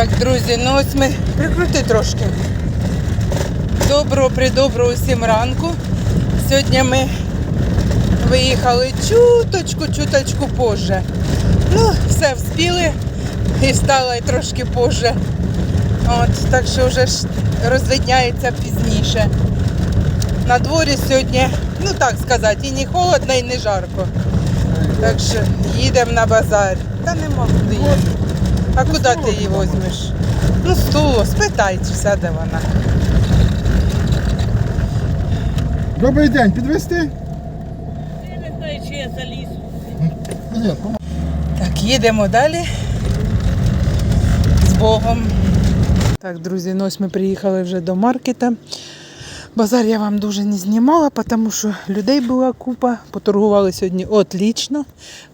Так, друзі, ну ось ми прикрути трошки. Доброго, придоброго усім ранку. Сьогодні ми виїхали чуточку, чуточку позже. Ну, все вспіли і встала і трошки позже. От, так що вже розвидняється пізніше. На дворі сьогодні, ну так сказати, і не холодно, і не жарко. Так що їдемо на базар. Та нема куди їхати. А куди ти її візьмеш? Ну, стуло, спитай, чи сяде вона. Добрий день, підвести? Я не знаю, чи я залізу. Так, їдемо далі. З Богом. Так, друзі, ну ось ми приїхали вже до маркета. Базар я вам дуже не знімала, тому що людей була купа. Поторгували сьогодні отлично.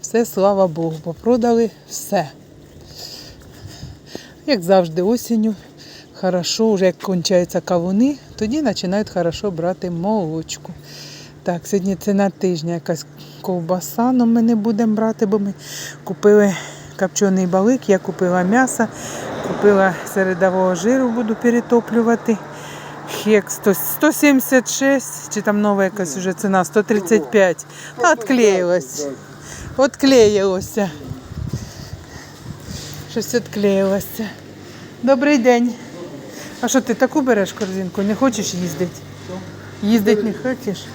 Все, слава Богу, попродали все. Як завжди, осінню. Хорошо, вже як кончаються кавуни, тоді починають хорошо брати молочку. Так, сьогодні ціна тижня якась ковбаса, але ми не будемо брати, бо ми купили копчений балик, я купила м'ясо, купила середового жиру, буду перетоплювати. Хек 176, чи там нова якась вже ціна 135. Та відклеїлось. Отклеїлося. Щось відклеїлося. Добрий день. А що ти таку береш корзинку? Не хочеш їздити? Їздити не хочеш?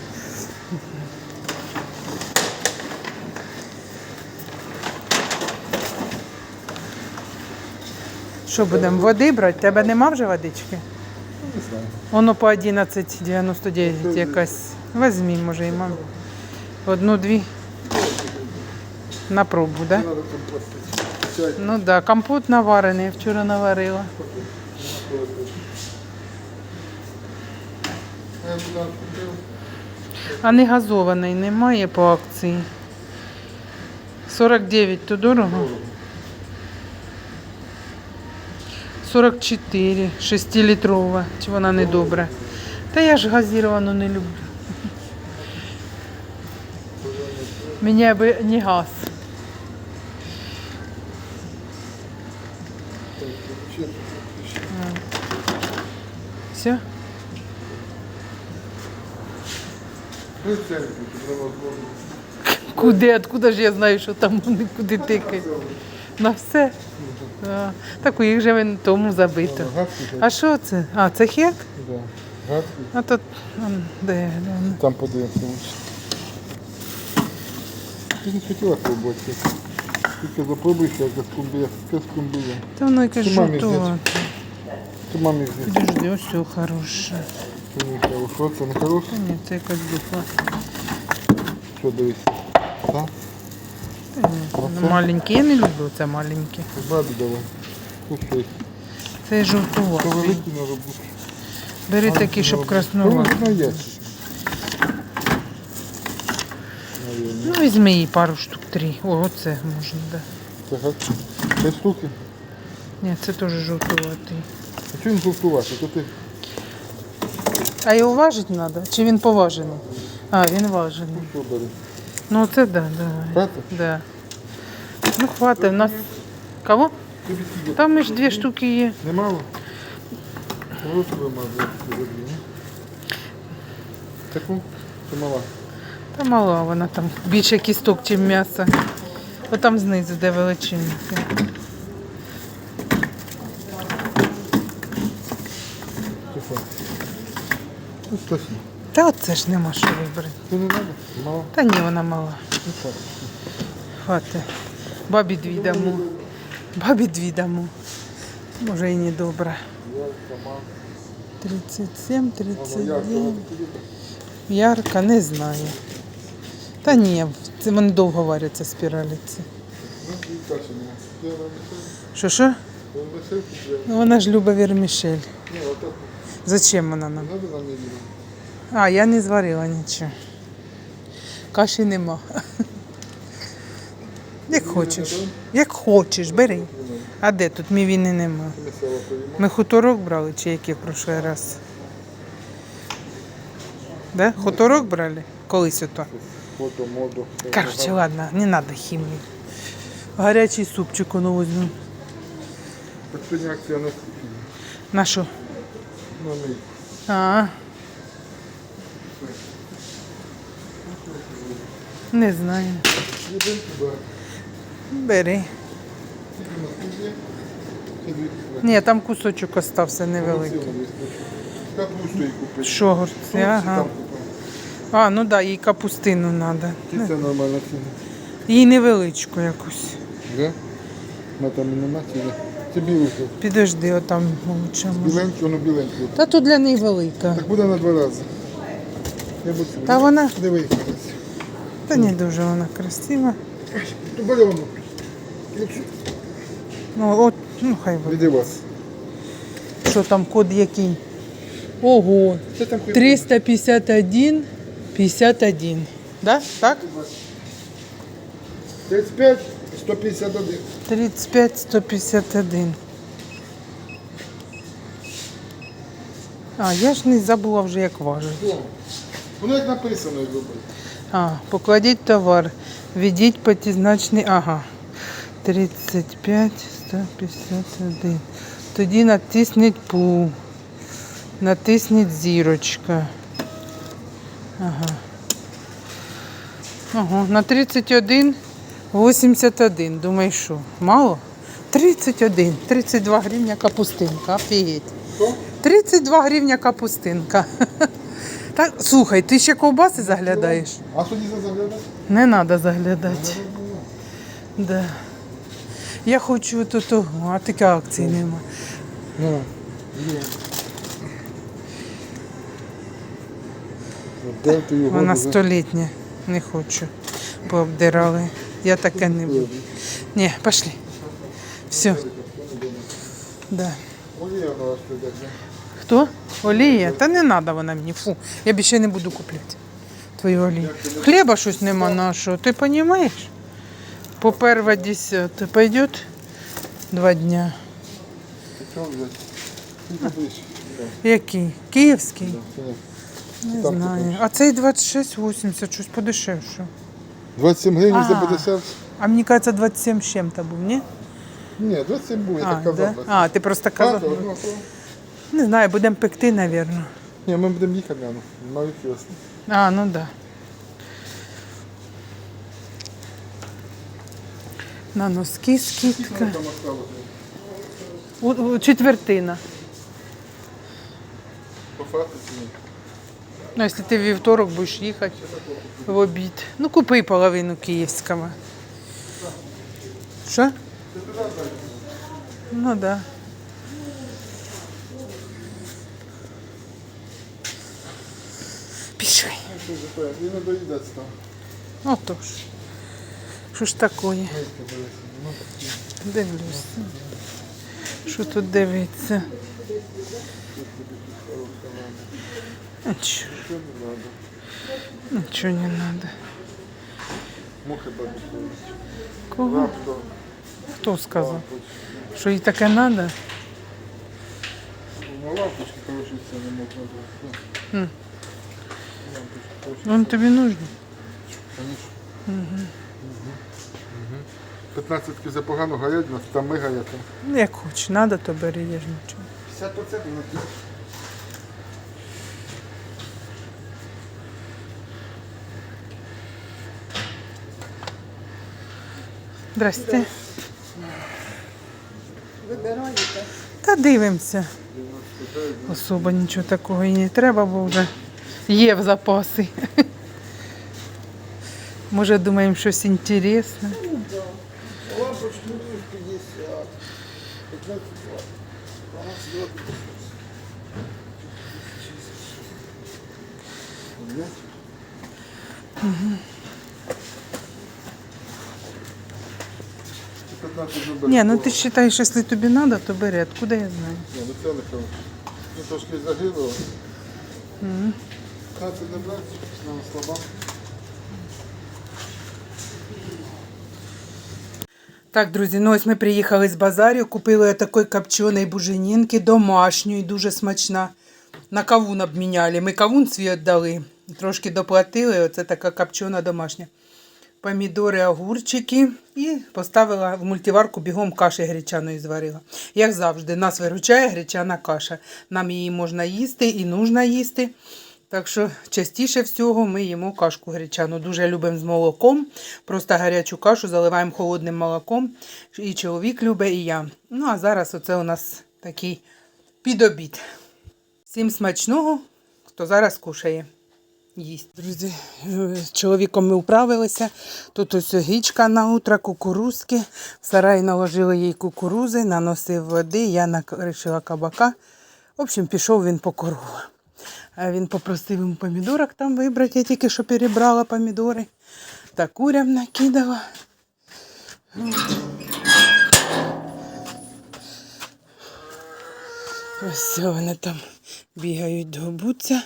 Що будемо води брати? Тебе нема вже водички? Воно по 11,99 якась. Возьмі, може, і мам. Одну-дві. На пробу, так? Да? Ну так, да, компот наварений, вчора наварила. А не газований немає по акції. 49 то дорого. 44, 6-літрова. Чи вона не добра? Та я ж газіровану не люблю. Мені аби не газ. Ну, куди Откуда ж я знаю, що там вони куди тикають? На все? А, так у їх же він тому забито. А що це? А, це хек? А тут м, де? Там подивимося. Ти не хотіла колбочки. Тільки запробуйся, як скумбія. Яка скумбія. Та воно мамі жовтувате. Мамі здесь. Підожди, ось все хороше. Це не хорошо, це не хороше. Ні, це якась духла. Що дивись? Так? Та ні, воно маленьке. Я не люблю це маленьке. Бабі давай. Слушай, Це що жовтуватий. великий надо бути. Бери такий, щоб краснувати. Ну, ящик. Ну, візьми їй пару штук, три. О, оце можна, да. Це. Три штуки. Ні, це теж жовтуватий. А чого він жовтувати? То ти А його важити треба? Чи він поважений? А, він важений. що бери? Ну, це да, давай. Хватить? Да. Ну, хватить. У нас... Кого? Тобі скільки? Там ж дві штуки є. Немало? Ось вимазати сьогодні. Таку? Чи мала? Та мала вона там більше кісток, ніж м'ясо. Отам знизу, де величинки. Тихо. Ну, точно. Та оце ж нема що вибрати. Ти не треба? Мало? Та ні, вона мала. Ну. Хватить. Бабі дві дамо. Бабі дві дамо. Може і не добре. 37, 39. Ярка, не знаю. Та ні, це вони довго варяться спіраліці. Ну. Що що? Ну, Вона ж любить вермішель. Зачем вона нам? Надо. А, я не зварила нічого. Каші нема. Як хочеш. Як хочеш, бери. А де тут мівіни нема? Місцева. Ми хуторок брали чи який в прошлий раз? Да? Хуторок брали? Колись ото. Короче, ладно, не треба хімії. Гарячий супчик воно візьму. Так сьогодні акція на скільки? На що? А. Не знаю. Бери. Ні, там кусочок остався невеликий. Капусту їй купити. Що горці? Ага. А, ну да, їй капустину треба. І це нормальна ціна. Їй невеличку якусь. Да? На там і нема. Це тут. Підожди, отам лучше може. Біленький, воно біленький. Та тут для неї велика. Так буде на два рази. Я буду Та вона, Диви. та не дуже вона красива. Ту бальону. Ну, от, ну хай буде. Від вас. Що там код який? Ого, Це там хай 351, 51. Да? Так? 35, 151. 35, 151. А, я ж не забула вже, як важить. Воно як написано, як робити. А, покладіть товар. Введіть п'ятизначний, ага. 35, 151. Тоді натисніть пу. Натисніть зірочка. Ага. Ага, на 31, 81. Думаю, що? Мало? 31, 32 гривня капустинка. Офігеть. Що? 32 гривня капустинка. Так, слухай, ти ще ковбаси заглядаєш? А тоді за заглядати? Не треба заглядати. Да. Я хочу то того, а таке акції нема. Ну, ти його Вона столітня. Не хочу. Пообдирали. Я таке не буду. Ні, пішли. Все. Да. Хто? Олія? Та не треба вона мені. Фу. Я більше не буду купляти твою олію. Хліба щось нема нашого. Ти розумієш? По перше десяте пойдет два дня. Який? Київський? Не. Не знаю. А цей 26,80, щось подешевше. 27 гривень за А. 50? А мені кажеться, 27 з чим-то був, ні? Ні, 27 буде, А, так казав. да? а, ти просто казав. одного слова. Не знаю, будемо пекти, напевно. Ні, ми будемо їхати, Ляну. Маю кіоск. А, ну да. На носки скидка. У, у, четвертина. По факту ціні. Ну, якщо ти вівторок будеш їхати в обід. Ну, купи половину київського. Що? Ну, так. Да. Пішли. Ж таке? Не доїдеться там. Отож. Що ж дивися. Ну, Що тут дивиться? Нічого, Що не треба? нічого не треба. Мухи бабушки. Кого? Лапто. Хто сказав? Що їй таке треба? Ну, лампочки, коротше, це не можна. М. Лампочки, коротше, Вон тобі нужно. конечно. 15 за погано горять, нас там ми горять. Ну, як хочеш, треба, то бери, є ж нічого. 50% на ті. Здрасте. Та дивимося. Особо нічого такого і не треба, бо вже є в запаси. Може, думаємо щось інтересне. Лампочки ну, 50. 15 Ні, ну ти вважаєш, якщо тобі треба, то бери. Откуда я знаю? Ні, ну це не хороше. Ну трошки загибло. 15 не брати, нам слаба. Так, друзі, ну ось ми приїхали з базарю, купили такої копченої буженінки, домашньої, дуже смачна. На кавун обміняли. Ми кавун свій віддали, трошки доплатили, оце така копчена домашня. помідори, огурчики і поставила в мультиварку бігом каші гречаної зварила. Як завжди, нас виручає гречана каша. Нам її можна їсти і нужно їсти. Так що частіше всього ми їмо кашку гречану. Дуже любимо з молоком. Просто гарячу кашу заливаємо холодним молоком. І чоловік любить, і я. Ну а зараз оце у нас такий підобід. Всім смачного, хто зараз кушає. Їсть. Друзі, з чоловіком ми управилися. Тут ось гічка на утро, кукурузки. В сарай наложили їй кукурузи, наносив води, я накришила кабака. В общем, пішов він по корову. Він попросив йому помідорок там вибрати. Я тільки що перебрала помідори. Та курям накидала. Ось вони там бігають добуться.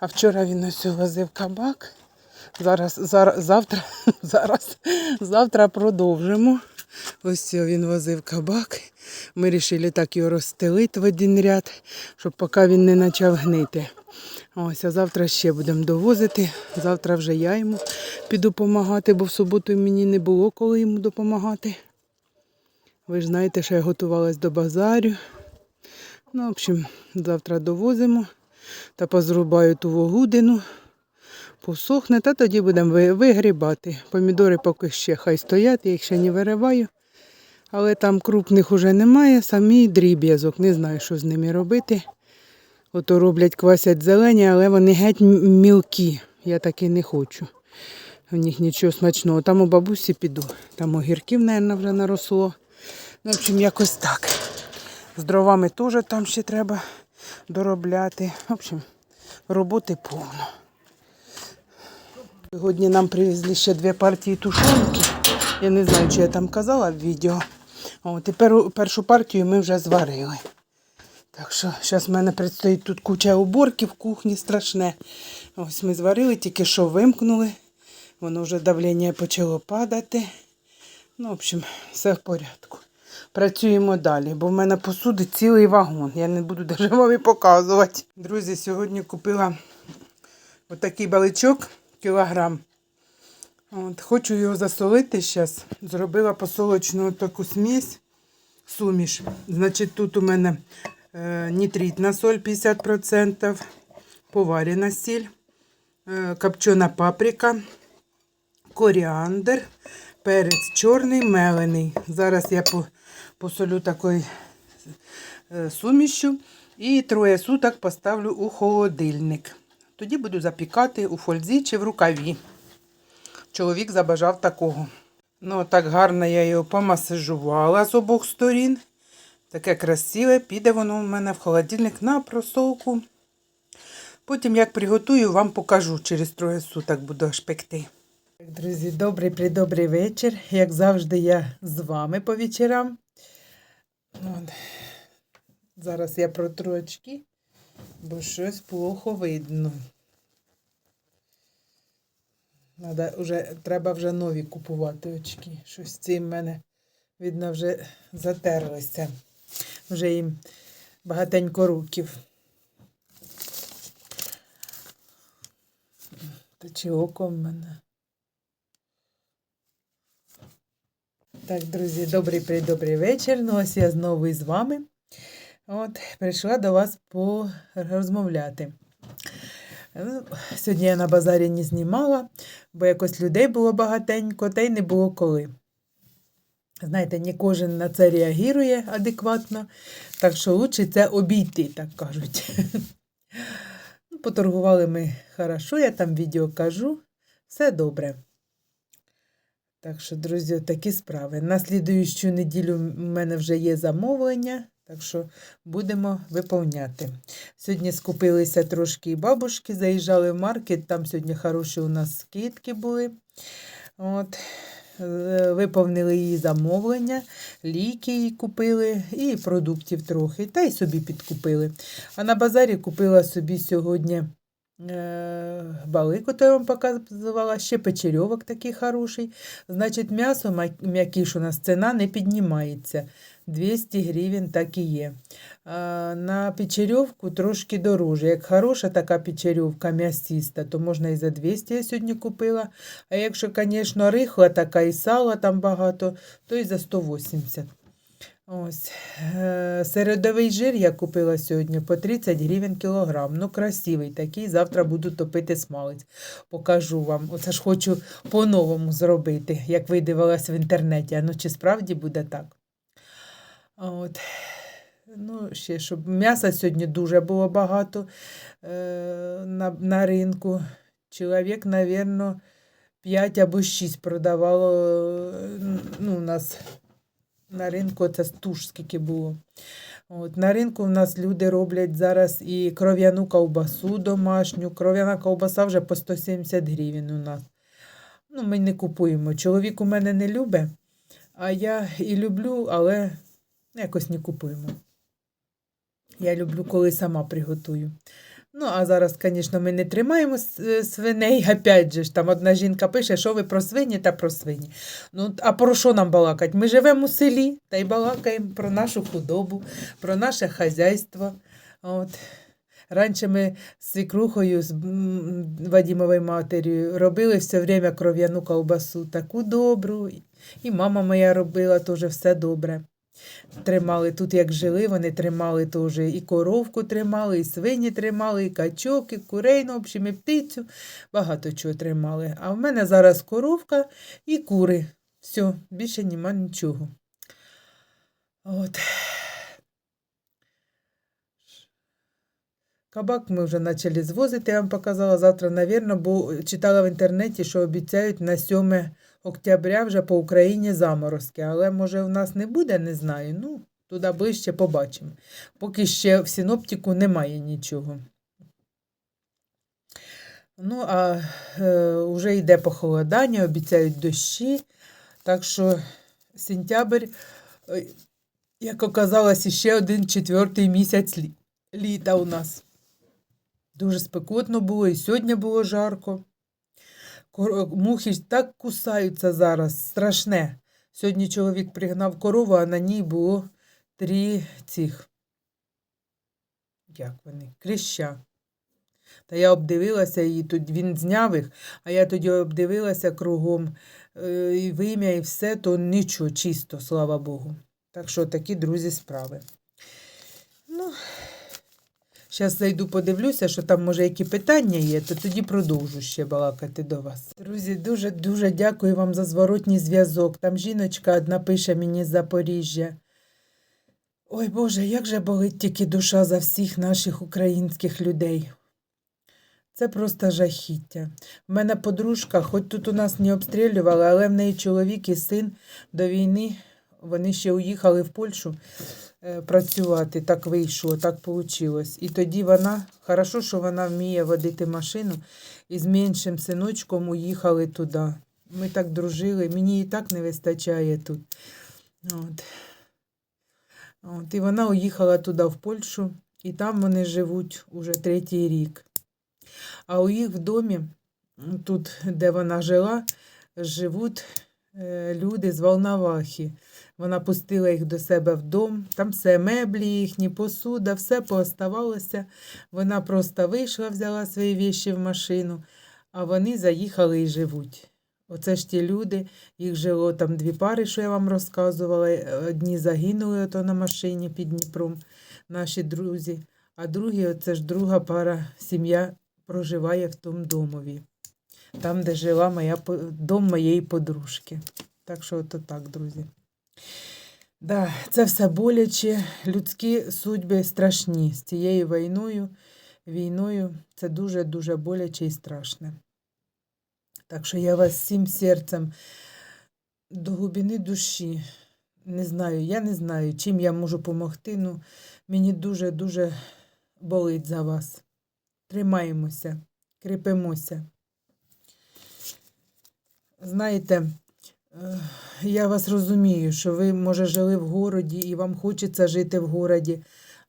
А вчора він ось возив кабак. Зараз, зараз, завтра, зараз, завтра продовжимо. Ось він возив кабак. Ми вирішили так його розстелити в один ряд, щоб поки він не почав гнити. Ось, а завтра ще будемо довозити. Завтра вже я йому піду допомагати, бо в суботу мені не було коли йому допомагати. Ви ж знаєте, що я готувалась до базарю. Ну, в общем, завтра довозимо та позрубаю ту вогудину, посохне, та тоді будемо вигрібати. Помідори поки ще хай стоять, я їх ще не вириваю. Але там крупних уже немає, самі дріб'язок, не знаю, що з ними робити. Ото роблять, квасять зелені, але вони геть мілкі. Я таки не хочу. У них нічого смачного. Там у бабусі піду. Там огірків, мабуть, вже наросло. Ну, в общем, якось так. З дровами теж там ще треба доробляти. В общем, роботи повно. Сьогодні нам привезли ще дві партії тушонки. Я не знаю, чи я там казала в відео. О, тепер першу партію ми вже зварили. Так що зараз в мене предстоїть тут куча уборки в кухні страшне. Ось ми зварили, тільки що вимкнули. Воно вже давлення почало падати. Ну, в общем, все в порядку. Працюємо далі, бо в мене посуди цілий вагон. Я не буду навіть вам показувати. Друзі, сьогодні купила отакий баличок, кілограм. От, хочу його засолити зараз. Зробила посолочну таку смесь, суміш. Значить, тут у мене е, нітритна соль 50%, поварена сіль, е, копчена паприка, коріандр, перець чорний, мелений. Зараз я посолю такою е, сумішю і троє суток поставлю у холодильник. Тоді буду запікати у фользі чи в рукаві. Чоловік забажав такого. Ну, так гарно я його помасажувала з обох сторін. Таке красиве, піде воно в мене в холодильник на просолку. Потім, як приготую, вам покажу. Через троє суток буду аж пекти. Друзі, добрий придобрий вечір. Як завжди, я з вами по вечорам. От. Зараз я протру очки, бо щось плохо видно. Надо вже, треба вже нові купувати очки. Щось ці в мене, видно, вже затерлися. Вже їм багатенько років. Та чи око мене? Так, друзі, добрий придобрий вечір. Ну, ось я знову із вами. От, прийшла до вас порозмовляти. Ну, Сьогодні я на базарі не знімала, бо якось людей було багатенько, та й не було коли. Знаєте, не кожен на це реагує адекватно, так що лучше це обійти, так кажуть. Ну, Поторгували ми хорошо, я там відео кажу, все добре. Так що, друзі, такі справи. На слідуючу неділю в мене вже є замовлення, так що будемо виповняти. Сьогодні скупилися трошки і бабушки, заїжджали в маркет, там сьогодні хороші у нас скидки були. От. Е, Виповнили її замовлення, ліки їй купили і продуктів трохи, та й собі підкупили. А на базарі купила собі сьогодні е, балик, який я вам показувала, ще печерьовок такий хороший. Значить, м'ясо м'якіш у нас ціна не піднімається. 200 гривень так і є. На печерьовку трошки дороже. Як хороша така печерьовка м'ясиста, то можна і за 200 я сьогодні купила. А якщо, звісно, рихла така і сала там багато, то і за 180. Ось. Е, Середовий жир я купила сьогодні по 30 гривень кілограм. Ну, красивий такий. Завтра буду топити смалець. Покажу вам. Оце ж хочу по-новому зробити, як видивилась в інтернеті. А ну чи справді буде так? От. Ну, ще, щоб м'яса сьогодні дуже було багато е, на, на ринку. Чоловік, мабуть, 5 або 6 продавало е, ну, у нас на ринку це туш скільки було. От, на ринку в нас люди роблять зараз і кров'яну ковбасу домашню. Кров'яна ковбаса вже по 170 гривень у нас. Ну, ми не купуємо. Чоловік у мене не любить, а я і люблю, але якось не купуємо. Я люблю, коли сама приготую. Ну, а зараз, звісно, ми не тримаємо е, свиней. Опять же, ж, там одна жінка пише, що ви про свині та про свині. Ну, а про що нам балакать? Ми живемо у селі та й балакаємо про нашу худобу, про наше хазяйство. От. Раніше ми з свікрухою, з Вадімовою матір'ю робили все время кров'яну ковбасу, таку добру. І мама моя робила теж все добре. Тримали тут, як жили, вони тримали теж і коровку тримали, і свині тримали, і качок, і курей, ну, в общем, і птицю. Багато чого тримали. А в мене зараз коровка і кури. Все, більше нема нічого. От. Кабак ми вже почали звозити, я вам показала завтра, навірно, бо читала в інтернеті, що обіцяють на 7 октября вже по Україні заморозки. Але може в нас не буде, не знаю. Ну, туди ближче побачимо. Поки ще в синоптику немає нічого. Ну, а е, вже йде похолодання, обіцяють дощі. Так що сентябрь, е, як оказалось, ще один четвертий місяць літа у нас. Дуже спекотно було, і сьогодні було жарко. Мухи так кусаються зараз, страшне. Сьогодні чоловік пригнав корову, а на ній було три цих. Як вони? Кліща. Та я обдивилася її, тут він зняв їх, а я тоді обдивилася кругом е, і вим'я, і все, то нічого, чисто, слава Богу. Так що такі друзі справи. Ну, зараз зайду, подивлюся, що там, може, які питання є, то тоді продовжу ще балакати до вас. Друзі, дуже-дуже дякую вам за зворотній зв'язок. Там жіночка одна пише мені з Запоріжжя. Ой Боже, як же болить тільки душа за всіх наших українських людей. Це просто жахіття. В мене подружка, хоч тут у нас не обстрілювали, але в неї чоловік і син до війни, вони ще уїхали в Польщу е, працювати. Так вийшло, так вийшло. І тоді вона, хорошо, що вона вміє водити машину, і з меншим синочком уїхали туди. Ми так дружили, мені і так не вистачає тут. От. От, і вона уїхала туди, в Польщу, і там вони живуть уже третій рік. А у їх в домі, тут, де вона жила, живуть е, люди з Волновахи. Вона пустила їх до себе в там все меблі їхні, посуда, все пооставалося. Вона просто вийшла, взяла свої віші в машину, а вони заїхали і живуть. Оце ж ті люди, їх жило там дві пари, що я вам розказувала. Одні загинули ото на машині під Дніпром, наші друзі, а другі, оце ж друга пара, сім'я проживає в тому домові, там, де жила моя, дом моєї подружки. Так що ото так, друзі. Да, це все боляче, людські судьби страшні. З цією війною, війною це дуже-дуже боляче і страшне. Так що я вас всім серцем до глибини душі. Не знаю, я не знаю, чим я можу допомогти. Ну, мені дуже-дуже болить за вас. Тримаємося, кріпимося. Знаєте, я вас розумію, що ви, може, жили в городі і вам хочеться жити в городі,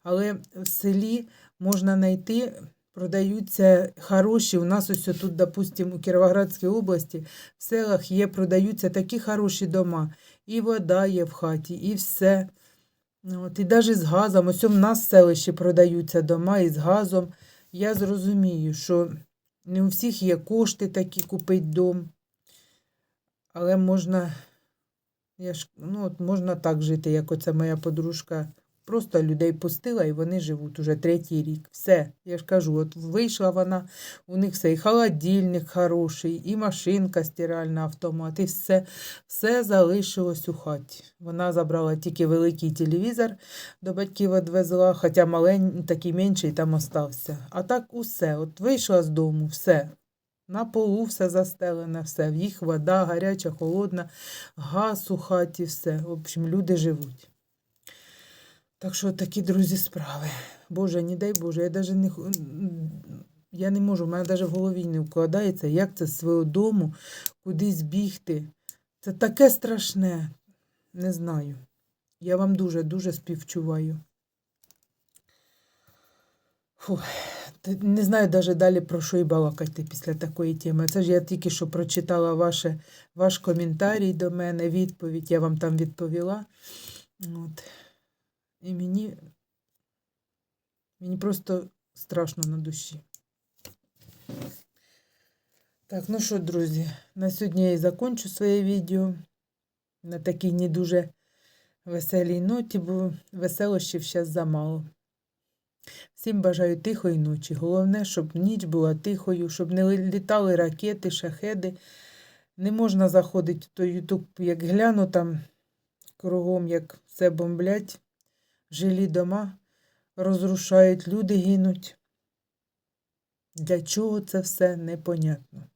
але в селі можна знайти, продаються хороші. У нас ось тут, допустимо, у Кіровоградській області в селах є, продаються такі хороші дома. І вода є в хаті, і все. От, і навіть з газом, ось у нас в селищі продаються дома із газом. Я зрозумію, що не у всіх є кошти такі купити дом, але можна, я ж, ну, от можна так жити, як оця моя подружка. Просто людей пустила і вони живуть уже третій рік. Все, я ж кажу, от вийшла вона, у них все, і холодильник хороший, і машинка стиральна автомат, і все, все залишилось у хаті. Вона забрала тільки великий телевізор, до батьків відвезла, хоча маленький, такий менший там остався. А так усе. От вийшла з дому, все. На полу все застелене, все. Їх вода гаряча, холодна, газ у хаті, все. В общем, люди живуть. Так що такі, друзі, справи. Боже, не дай Боже, я даже не, я не можу, в мене навіть в голові не вкладається, як це з свого дому кудись бігти. Це таке страшне. Не знаю. Я вам дуже-дуже співчуваю. Фу. Не знаю навіть далі про що і балакати після такої теми. Це ж я тільки що прочитала ваше, ваш коментарій до мене, відповідь. Я вам там відповіла. От. І мені, мені просто страшно на душі. Так, ну що, друзі, на сьогодні я і закончу своє відео на такій не дуже веселій ноті, бо веселощів зараз замало. Всім бажаю тихої ночі. Головне, щоб ніч була тихою, щоб не літали ракети, шахеди. Не можна заходити в той Ютуб, як гляну там кругом, як все бомблять, жилі дома розрушають, люди гинуть. Для чого це все непонятно.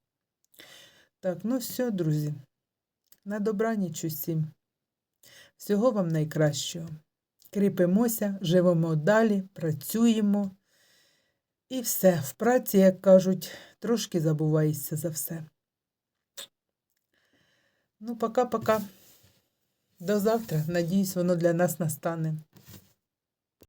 Так, ну все, друзі. На добраніч усім. Всього вам найкращого. Кріпимося, живемо далі, працюємо. І все. В праці, як кажуть, трошки забуваєшся за все. Ну, пока-пока. До завтра. Надіюсь, воно для нас настане.